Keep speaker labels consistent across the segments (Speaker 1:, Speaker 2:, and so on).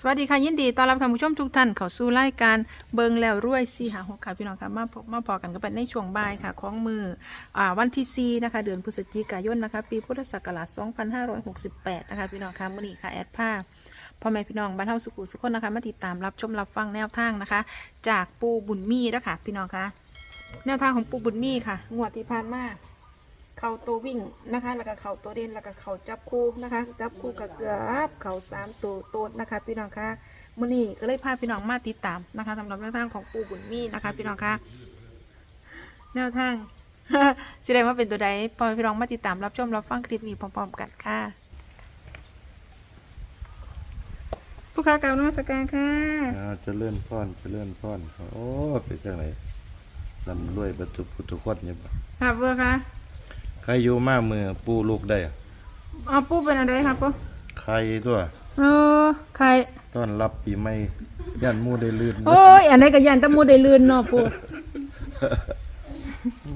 Speaker 1: สวัสดีค่ะยินดีต้อนรับท่านผู้ชมทุกท่านเข้าสู่รายการเบิงแล้วรวย4หา6ค่ะพี่น้องค่ะมาพบมาพอกันกันในช่วงบ่ายค่ะของมืออ่าวันที่4นะคะเดือนพฤศจิกายนนะคะปีพุทธศักราช2568นะคะพี่น้องค่ะมื้อนี้ค่ะแอดผ้าพ่อแม่พี่น้องบ้านเฮาสุขุสุขคนนะคะมาติดตามรับชมรับฟังแนวทางนะคะ จากปูบุญมีนะคะพี่น้องค่ะแนวทางของปูบุญมีค่ะงวดที่ผ่านมา เข่าตัววิ่งนะคะ แล้วก็เข่าตัวเด่นแล้วก็เข่าจับคู่นะคะ จับคู่กับเกือบเข่าสามตัวโตดนะคะ พี่น้องคะมื่อนี้ก็เลยพาพี่น้องมาติดตามนะคะสำหรับแนวทางของปู่บุญมีนะคะ พี่น้องคะแนวทางสิได้ว่าเป็นตัวใดพอพี่น้องมาติดตามรับชมรับฟังคลิปนี้พร้อมๆกันค่ะ ผู้ค้ากล่าวนมัสการค่ะ
Speaker 2: อ่าเจะเลื่อนพ่อนเจะเลื่อนพ่อนโอ้ไปจังไหนลำรวยประตุพุทธคนเนี่ยบ่
Speaker 1: ค่ะเบอร์ค่ะ
Speaker 2: ใครอยู่มามือปูลูกได้อะ
Speaker 1: เอาปู่เป็นอะไรครับปู่
Speaker 2: ใครตัว
Speaker 1: เออใคร
Speaker 2: ต้อนรับปีใหม่ย่านหมู่ได้ลื่น
Speaker 1: โอ้ยอันไหนก็ยันแตะมูได้ลื่นเนาะปู่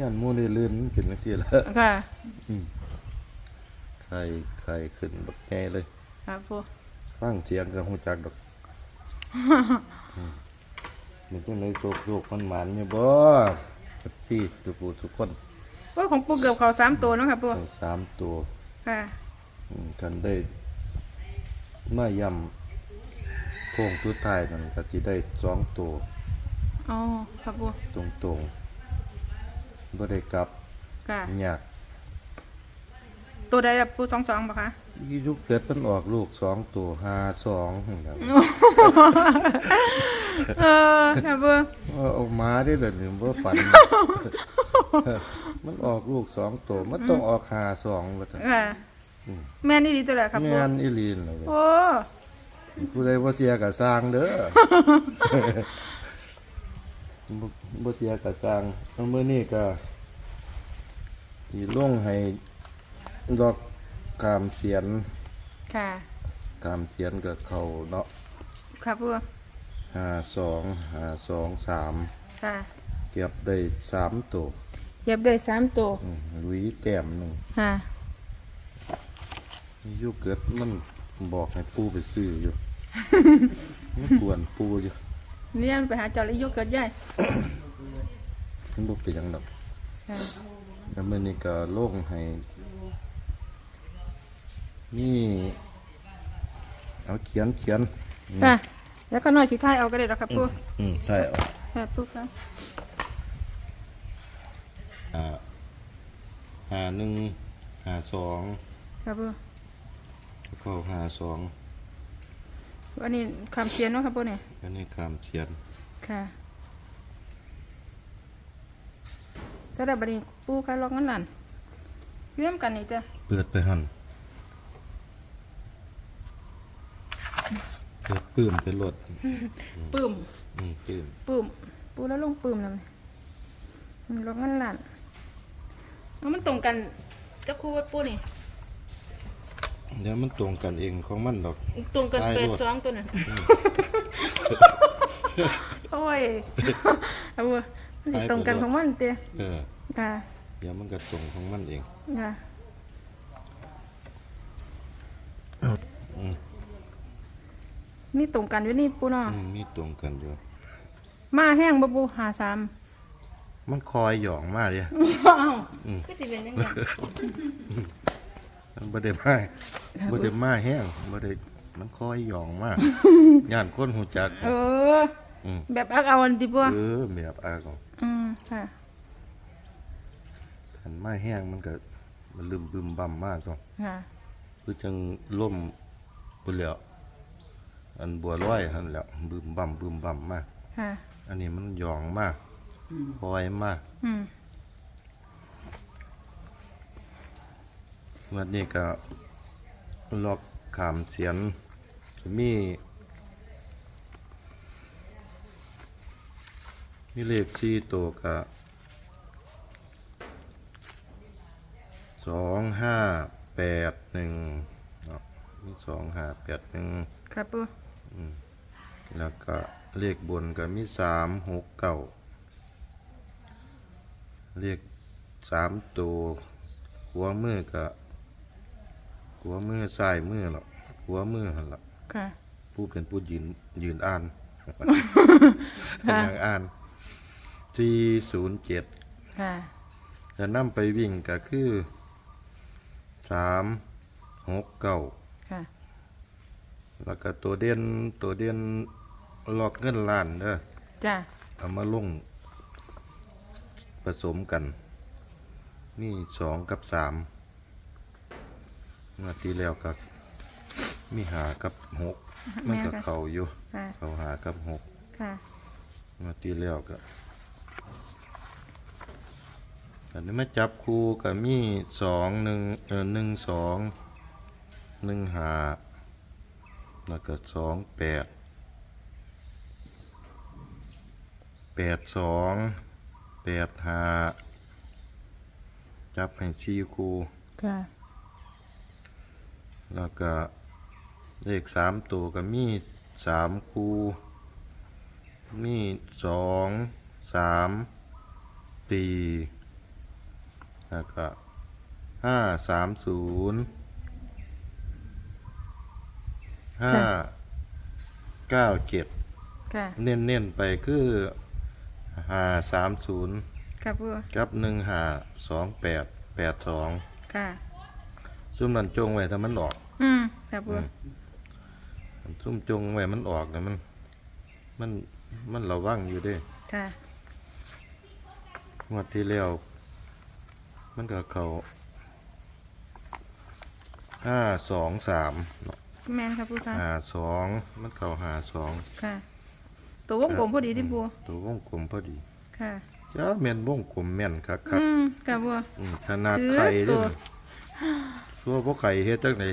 Speaker 2: ย่านหมู่ได้ลื่นมันเป็นจังซี่ล่ะ
Speaker 1: ค่ะ
Speaker 2: ใครใครขึ้นบักแง่เลย
Speaker 1: ครับปู่
Speaker 2: ฟังเสียงก็ฮู้จักดอกอืมมันต้องเลยโศกๆมันหมันอยู่บ่ที่ทุกผู้ทุกคน
Speaker 1: โอ้ยของปู่เกือบเขาสามตัวเนาะค่ะปู่
Speaker 2: ทั้งสามตัว
Speaker 1: ค่ะ
Speaker 2: อืมกันได้เมื่อยำโค้งตัวท้ายนั่นก็สิได้สองตัว
Speaker 1: อ๋อครับปู่
Speaker 2: ตรงตรงๆบ่ได้กลับ
Speaker 1: ค่ะ
Speaker 2: ยาก
Speaker 1: ตัวใดแบบปู่สองสองป่ะคะ
Speaker 2: ยี่ยุคเกิดมันออกลูกสองตัวห้าสองนั่นแหล้ว
Speaker 1: เออครับปู่
Speaker 2: ว่าเอามาได้เลยหรือว่าฝัน มันออกลูกสองตัวมันต้องออกหาสองว่าซั่น
Speaker 1: ค่ะ
Speaker 2: อืม
Speaker 1: แม่นี่ดีตัวแหละครับ
Speaker 2: แม่
Speaker 1: ปู่
Speaker 2: นอีหลีนเลย
Speaker 1: โอ้
Speaker 2: ผู้ใดบ่เสียก็สร้างเด้อบ่บ่เสียก็สร้างมื้อนี้ก็สิลงให้ดอกกามเสียน
Speaker 1: ค่ะ
Speaker 2: กามเสียนก็เข้าเนาะ
Speaker 1: ครับปู่
Speaker 2: ห้าสองห้าสองสาม
Speaker 1: ค่ะ
Speaker 2: เก็บได้สามตัว
Speaker 1: เย็บได้สามตัว
Speaker 2: อืมหลุยแต้มหนึ่ง
Speaker 1: ค่ะ
Speaker 2: อายุเกิดมันบอกให้ปูไปซื้ออยู่ มันกวนปูอยู่
Speaker 1: เนี่ยมันไปหาจอริยกเกิดใหญ่
Speaker 2: มันบอกไปนหยังดอก
Speaker 1: ค่ะ
Speaker 2: แล้วมันนี่ก็โล่งให้นี่เอาเขียนเขียน
Speaker 1: ค่ะแล้วก็น้อยสีท้ายเอาก็ได้แล้วครับปู่
Speaker 2: อืมใช่เอา
Speaker 1: ค่ะปู่ครับ
Speaker 2: อ่าห้าหนึ่งห้าสอง
Speaker 1: ครับปู่
Speaker 2: เข้าห้าสอง
Speaker 1: อันนี้คำเขียนเนาะครับปู่เนี่ย
Speaker 2: อันนี้คำเขียน
Speaker 1: ค่ะสำหรับบัดนี้ปู่ค่ะล็อกเงินหลานอยู่น้ำกันนี่จ้ะ
Speaker 2: เปิดไปหันเปิดปื้มไปรถ
Speaker 1: ปื้ม
Speaker 2: อืมปื้ม
Speaker 1: ปื้มปูแล้วลงปื้มแล้วมันล็อกเงินหลาน เอามันตรงกันกับครูวัดปูนี่
Speaker 2: เดี๋ยวมันตรงกันเองของมันดอก
Speaker 1: ตรงกัน
Speaker 2: ได้
Speaker 1: เป็ด
Speaker 2: โลด
Speaker 1: สองตัวน่ะโอ้ยเอาเว้ยมันสิตรงกันของมันเตี้ย
Speaker 2: เออ
Speaker 1: ค่ะ
Speaker 2: เดี๋ยวมันก็ตรงของมันเอง
Speaker 1: ค่ะ
Speaker 2: อืม
Speaker 1: นี่ตรงกันอยู่นี่ปูเนาะ
Speaker 2: อืมมีตรงกันอยู่
Speaker 1: มาแห้งบ่ปูหาสาม
Speaker 2: มันคอยหยองมากเลย
Speaker 1: อ้าว
Speaker 2: อืม
Speaker 1: ก็สิเป็นยังไง
Speaker 2: มันบ่ได้มาบ่ได้มาแห้งบ่ได้มันคอยหยองมาก ย่านคนหูจัก
Speaker 1: เออ
Speaker 2: อืม
Speaker 1: แบบอักเอาอันติปู
Speaker 2: เออแบบอากง
Speaker 1: อืมค่ะ
Speaker 2: คันมาแห้งมันก็มันลืมบึมบั่มมากก็
Speaker 1: ค่ะ
Speaker 2: คือจังล่มพุ่นแหล้วอันบัวลอยหั่นแหล้วบึมบั่มบึมบั่มมาก
Speaker 1: ค่ะ
Speaker 2: อันนี้มันหยองมาก คอยมาก
Speaker 1: อืม
Speaker 2: วันนี้ก็ล็อกขามเสียนมี มีเลขสี่ตัวก็สองห้าแปดหนึ่งเนาะมีสองห้าแปดหนึ่ง
Speaker 1: ครับปู
Speaker 2: แล้วก็เลขบนก็มีสามหกเก้า เลขสามตัวหัวมือก็หัวมือซ้ายมือหรอกหัวมือหันละ
Speaker 1: ค่ะ
Speaker 2: อผู้เป็นผู้ยืนยืนอ่าน
Speaker 1: ค่ะ
Speaker 2: นางอ่านสี่ศูนย์เจ็ด
Speaker 1: ค่ะ
Speaker 2: จะนำไปวิ่งก็คือสามหกเก้า
Speaker 1: ค่ะ
Speaker 2: แล้วก็ตัวเด่นตัวเด่นลอกเงินล้านเด้อ
Speaker 1: จ้า
Speaker 2: เอามาลง ผสมกัน นี่สองกับสามนาทีแล้วกับมีหากับหกมันก็เข้าอยู่
Speaker 1: ค่ะ
Speaker 2: เข้าหากับหก
Speaker 1: ค่ะ
Speaker 2: นาทีแล้วก็อันนี้มาจับคู่กับมีสองหนึ่งเออหนึ่งสองหนึ่งหาแล้วก็สองแปดแปดสอง แปดหาจับให้สี่คู่
Speaker 1: ค่ะ
Speaker 2: แล้วก็เลขสามตัวก็มีสามคู่ มีสองสามตีแล้วก็ห้าสามศูนย์ห้าเก้าเจ็ด
Speaker 1: ค่ะ
Speaker 2: เน้นเน้นๆไปคือ ห้าสามศูนย์
Speaker 1: ค่ะปู
Speaker 2: กับหนึ่งห้าสองแปดแปดสอง
Speaker 1: ค่ะ
Speaker 2: ซุ่มนันจงไว้ถ้ามันออก
Speaker 1: อืมค่ะปู
Speaker 2: มันซุ่มจงไว้มันออกนะมัน มันมันระวังอยู่เด้
Speaker 1: ค่ะ
Speaker 2: งวดที่แล้วมันก็เขาห้าสองสาม
Speaker 1: แม่นค่ะปูค่ะ
Speaker 2: หาสองมันเขาหาสอง
Speaker 1: ค่ะ ตัววงกลมพอดีที่ปู
Speaker 2: ตัววงกลมพอดี
Speaker 1: ค่ะ
Speaker 2: จ้าแม่นวงกลมแม่นคักคัก
Speaker 1: อืมค่ะปู
Speaker 2: อืมขนาด
Speaker 1: ถือ
Speaker 2: ไข่เด้
Speaker 1: ตัว
Speaker 2: อตัวพวกไข่เฮ็ดจังได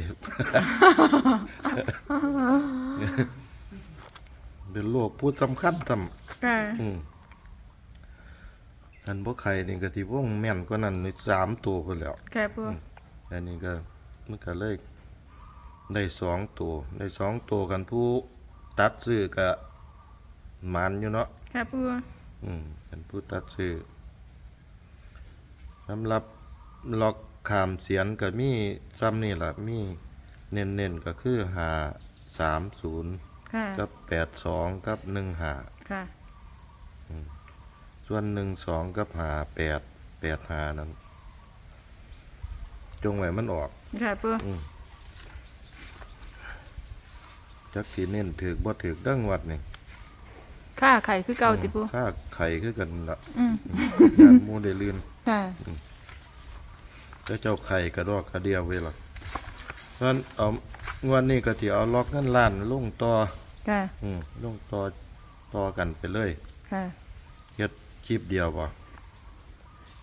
Speaker 2: เป็นโรคพูดสำคัญสำ
Speaker 1: ค่ะ
Speaker 2: อืมอันพวกไข่นี่ก็ที่วงแม่นกว่านั้นนี่สามตัวไปแล้ว
Speaker 1: ค่ะปู
Speaker 2: อันนี้ก็มันก็เลยได้สองตัวได้สองตัวกันผู้ตัดซื้อก็ มันอยู่เนาะ
Speaker 1: ค่ะปู
Speaker 2: อืมเป็นผู้ตัดซื้อสำหรับล็อกขามเสียนก็มีซ้ำนี่ล่ะมีเน้นๆก็คือหาสามศูนย์
Speaker 1: ค่ะ
Speaker 2: กับแปดสองกับหนึ่งหา
Speaker 1: ค่ะ
Speaker 2: ส่วนหนึ่งสองกับหาแปดแปดหานั้น จงไว้มันออก
Speaker 1: ค่ะปู
Speaker 2: อืมจักสีเน้นถือบ่ถือดังวัดนี่
Speaker 1: ค่าไข่คือเก่าติปู
Speaker 2: ค่าไข่คือกันละ
Speaker 1: อืม
Speaker 2: ยานหมูได้ลื่น
Speaker 1: ค่ะ
Speaker 2: ก็เจ้าไข่กระดอกกระเดียวเวล่ะเพราะฉะนั้นเอางวันนี้ก็ที่เอาล็อกเงินล้านลงต่อ
Speaker 1: ค่ะ
Speaker 2: อืมลงต่อต่อกันไปเลย
Speaker 1: ค่ะ
Speaker 2: เฮ็ดคลิปเดียวบ่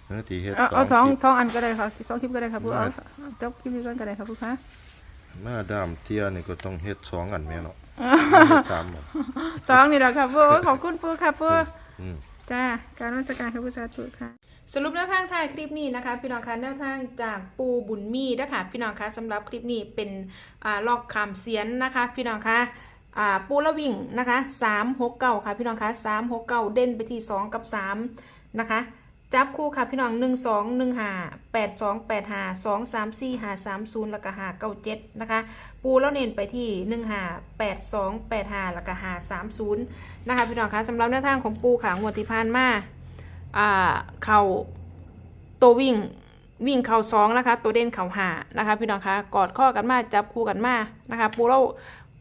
Speaker 2: เนื้อที่เฮ็ด
Speaker 1: เอาเอาสอง
Speaker 2: คลิป
Speaker 1: สองอันก็ได้ค่ะสองคลิปก็ได้ค่ะปู
Speaker 2: ได้
Speaker 1: เอาจบคลิปนี้ก่อนก็ได้ค่ะปูคะ
Speaker 2: หน้าดามเทียนี่ก็ต้องเฮ็ดสองอันแม่เนาะเฮ็ด สามบ่
Speaker 1: สองนี่แหละค่ะปูโอ้ยขอบคุณปูค่ะปู
Speaker 2: อืม
Speaker 1: จ้าการราชการค่ะผู้สาธุค่ะ สรุปแนวทางท้ายคลิปนี้นะคะ พี่น้องคะแนวทางจากปูบุญมีนะคะพี่น้องคะสำหรับคลิปนี้เป็นอ่าลอกคำเสียนนะคะ พี่น้องคะอ่าปูละวิ่งนะคะ3 6 9ค่ะพี่น้องคะ3 6 9เด่นไปที่2กับ3นะคะ จับคู่ค่ะพี่น้อง1 2 1 5 8 2 8 5 2 3 4 5 3 0แล้วก็5 9 7นะคะ ปูแล้วเน้นไปที่1 5 8 2 8 5แล้วก็5 3 0นะคะพี่น้องคะสำหรับแนวทางของปูค่ะงวดที่ผ่านมาอ่าเข่าตัววิ่งวิ่งเข่าสองนะคะ ตัวเด่นเข่าหานะคะ พี่น้องคะกอดข้อกันมาจับคู่กันมานะคะ ปูเรา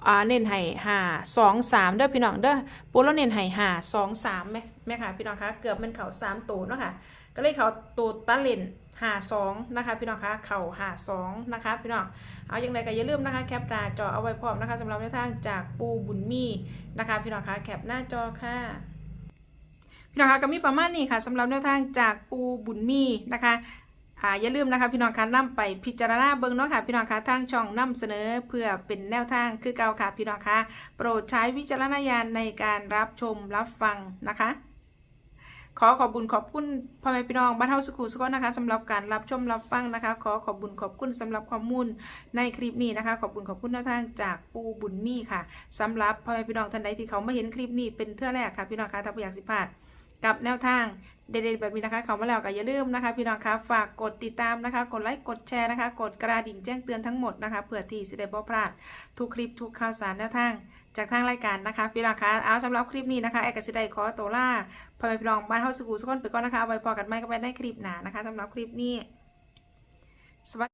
Speaker 1: อ่าเน้นให้หาสองสามเด้อพี่น้องเด้อปูเราเน้นให้หาสองสามไหม แม่ค่ะพี่น้องคะเกือบมันเข่าสามตัวเนาะค่ะก็เลยเข่าตัวตันเลนหาสองนะคะพี่น้องคะเข่าหาสองนะคะพี่น้องเอาอย่างไรก็อย่าลืมนะคะแคปหน้าจอเอาไว้พร้อมนะคะสำหรับแนวทางจากปูบุญมีนะคะ พี่น้องคะแคปหน้าจอค่ะพี่น้องคะก็มีประมาณนี้ค่ะสำหรับแนวทางจากปูบุญมีนะคะอ่าอย่าลืมนะคะพี่น้องคะนํไปพิจารณาเบิ่งเนาะค่ะพี่น้องคะทางช่องนํเสนอเพื่อเป็นแนวทางคือเก่าค่ะพี่น้องคะโปรดใช้วิจารณญาณในการรับชมรับฟังนะคะ ขอขอบบุญขอบคุณพ่อแม่พี่น้องบ้านเฮาสุขุสุขนะคะสำหรับการรับชมรับฟังนะคะ ขอขอบบุญขอบคุณสำหรับข้อมูลในคลิปนี้นะคะ ขอบบุญขอบคุณแนวทางจากปูบุญมีค่ะสำหรับพ่อแม่พี่น้องท่านใดที่เขาไม่เห็นคลิปนี้เป็นเทื่าแรกค่ะพี่น้องคะถ้าอยากสิพลาดกับแนวทาง เด็ดๆแบบนี้นะคะเขามาแล้วก็อย่าลืมนะคะ พี่น้องคะฝากกดติดตามนะคะ กดไลค์กดแชร์นะคะ กดกระดิ่งแจ้งเตือนทั้งหมดนะคะเผื่อที่จะได้บ่พลาดทุกคลิปทุกข่าวสารแนวทางจากทางรายการนะคะ พี่น้องคะเอาสำหรับคลิปนี้นะคะแอกกสิได้ขอตัวล่าพ่อแม่พี่น้องบ้านเฮาสุกูสุกคนไปก่อนนะคะเอาไว้พอกันไม่ก็ไปได้คลิปหนานะคะสำหรับคลิปนี้สวัสดี